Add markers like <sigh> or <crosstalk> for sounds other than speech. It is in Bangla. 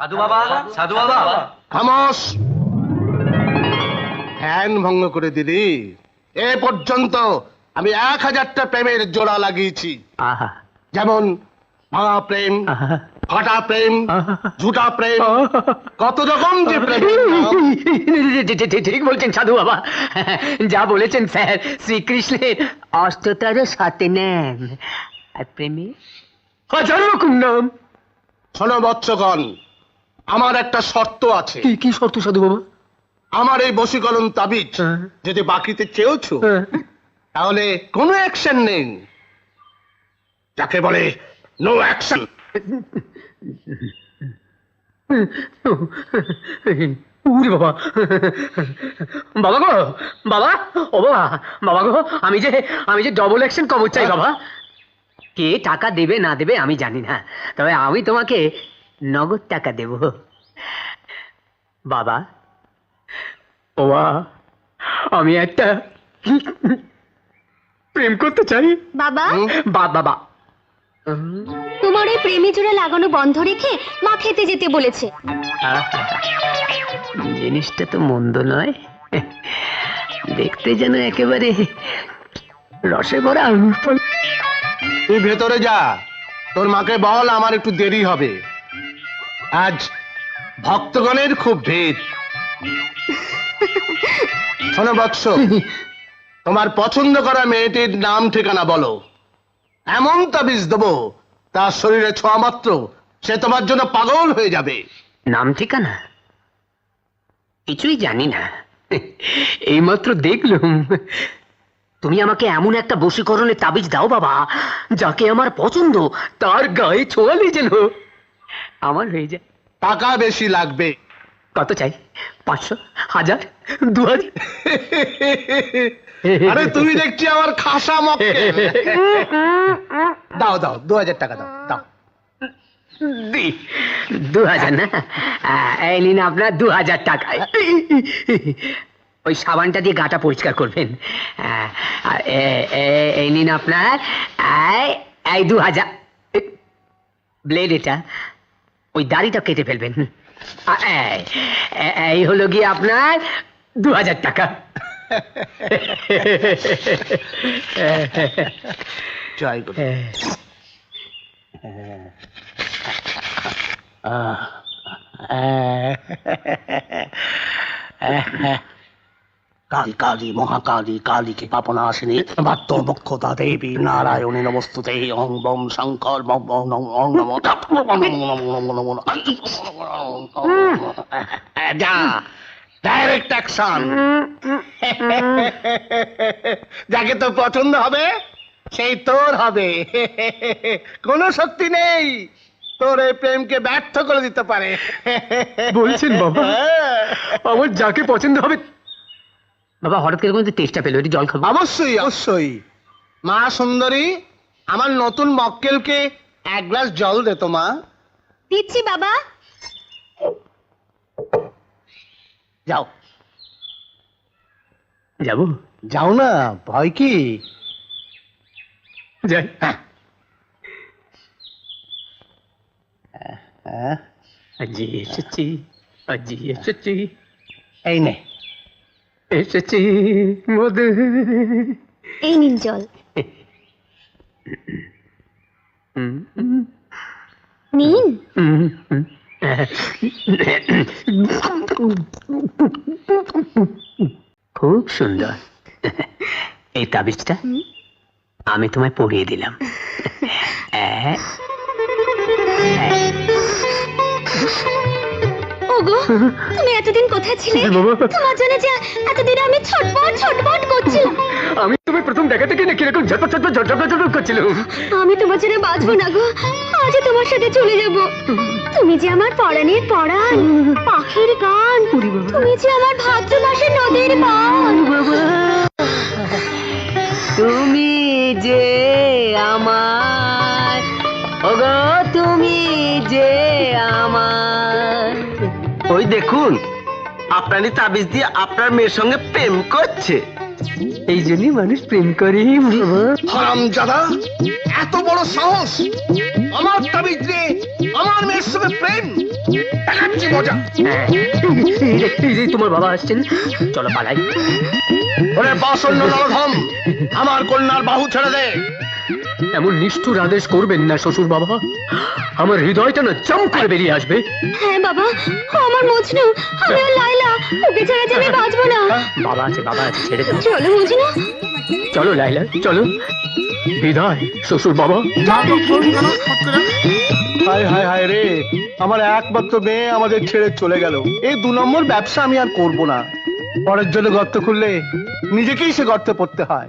সাধু বাবা সাধু বাবা। খামোশ। ধ্যান ভঙ্গ করে দিলি এ পর্যন্ত আমি এক হাজারটা প্রেমের জোড়া লাগিয়েছি। যেমন ভাঙা প্রেম ফাটা প্রেম ঝুটা প্রেম কত রকম যে প্রেম ঠিক বলছেন সাধু বাবা। যা বলেছেন স্যার শ্রীকৃষ্ণের অষ্টতার সাথে নেন আর প্রেমে হাজার রকম নাম শোনো বৎসগণ আমার একটা শর্ত আছে। কি কি শর্ত সাধু বাবা? আমার এই বশীকরণ তাবিজ হ্যাঁ। যদি বাকিতে চেয়েছো তাহলে কোনো অ্যাকশন নেই। যাকে বলে নো অ্যাকশন উরে বাবা। বাবা গো বাবা ও বাবা বাবা গো আমি যে আমি যে ডবল অ্যাকশন কবর চাই বাবা। কে টাকা দেবে না দেবে আমি জানি না। তবে আমি তোমাকে নগদ টাকা দেব। বাবা। ও বাবা, আমি একটা প্রেম করতে চাই। বাবা। বা বাবা তোমার ওই প্রেমী জোড়া লাগানো বন্ধ রেখে মা খেতে যেতে বলেছে। জিনিসটা তো মন্দ নয়। দেখতে যেন একেবারে রসে ভরা। তুই ভেতরে যা। তোর মাকে বল আমার একটু দেরি হবে। আজ ভক্তগণের খুব ভিড়। শোনো বৎস, তোমার পছন্দ করা মেয়েটির নাম ঠিকানা বলো। এমন তাবিজ দেবো, তার শরীরে ছোঁয়া মাত্র, সে তোমার জন্য পাগল হয়ে যাবে। নাম ঠিকানা? কিছুই জানি না। এইমাত্র দেখলুম, তুমি আমাকে এমন একটা বশীকরণে তাবিজ দাও বাবা, যাকে আমার পছন্দ, তার গায়ে ছোঁয়ালে যেন আমার হয়ে যায়। টাকা বেশি লাগবে। কত চাই? পাঁচশো? হাজার? দু হাজার <laughs> আরে তুমি দেখছি আমার খাসা মক্কেল। দাও দাও দু হাজার টাকা দাও দাও। দি দু হাজার না এই নিন আপনার দু হাজার টাকা ওই সাবানটা দিয়ে গাটা পরিষ্কার করবেন। এই নিন আপনার এই দু হাজার ব্লেড এটা। ওই দাড়িটা কেটে ফেলবেন। এই- হলো গিয়ে আপনার দু হাজার টাকা। জয় গুরু। কালী কালী মহাকালী কালীকে পাপনা আসেনি বাত্য বক্ষতা দেবী নারায়ণী নমস্তুতে ওং বম শঙ্কর যা ডাইরেক্ট অ্যাকশন যাকে তো পছন্দ হবে সেই তোর হবে কোনো শক্তি নেই তোর এই প্রেমকে ব্যর্থ করে দিতে পারে বলছেন বাবা? আমার যাকে পছন্দ হবে বাবা হঠাৎ করে কিন্তু টেস্টটা পেল একটু জল খাব। অবশ্যই অবশ্যই। মা সুন্দরী আমার নতুন মক্কেলকে এক গ্লাস জল দে তো মা। দিচ্ছি বাবা। যাও। যাব? যাও না ভয় কি? যাই। হ্যাঁ, আজি এসেছি আজি এসেছি। এই নে। এসেছি মধু। এই নিন জল। নিন। খুব সুন্দর। এই তাবিজটা আমি তোমায় পড়িয়ে দিলাম। ওগো তুমি এতদিন কোথায় ছিলে তোমার জন্য যে এতদিন আমি ছটপট ছটপট করছিলাম আমি তুমি প্রথম দেখা থেকে নাকি এরকম ঝটপট ঝটপট ঝটপট ঝটপট করছিলাম আমি তোমার জন্য বাঁচবো না গো আজ তোমার সাথে চলে যাব তুমি যে আমার পরাণের পরাণ পাখির গান তুমি যে আমার ভাদ্র মাসের নদীর বান ওই দেখুন আপনারই তাবিজ দিয়ে আপনার মেয়ের সঙ্গে প্রেম করছে। এই জন্যই মানুষ প্রেম করে হারাম জাদা এত বড় সাহস। আমার তাবিজ দিয়ে আমার মেয়ের সঙ্গে প্রেম। মজা। হ্যাঁ, এই যে- তোমার বাবা আসছেন। চলো পালাই। ওরে বাসন্য নরধম আমার কন্যার বাহু ছেড়ে দে। এমন নিষ্ঠুর আদেশ করবেন না শ্বশুর বাবা আমার হৃদয়টা না চম করে বেরিয়ে আসবে। হ্যাঁ বাবা আমার মজনু আমি আর লাইলা ওকে ছাড়া যে আমি বাঁচবো না। বাবা আছে বাবা আছে ছেড়ে দাও। চলো মজনু চলো লাইলা চলো। বিদায় শ্বশুর বাবা হায় হায় হায় রে আমার একমাত্র মেয়ে আমাদের ছেড়ে চলে গেল। এই দু নম্বর ব্যবসা আমি আর করব না। পরের জন্য গর্ত খুললে নিজেকেই সে গর্তে পড়তে হয়।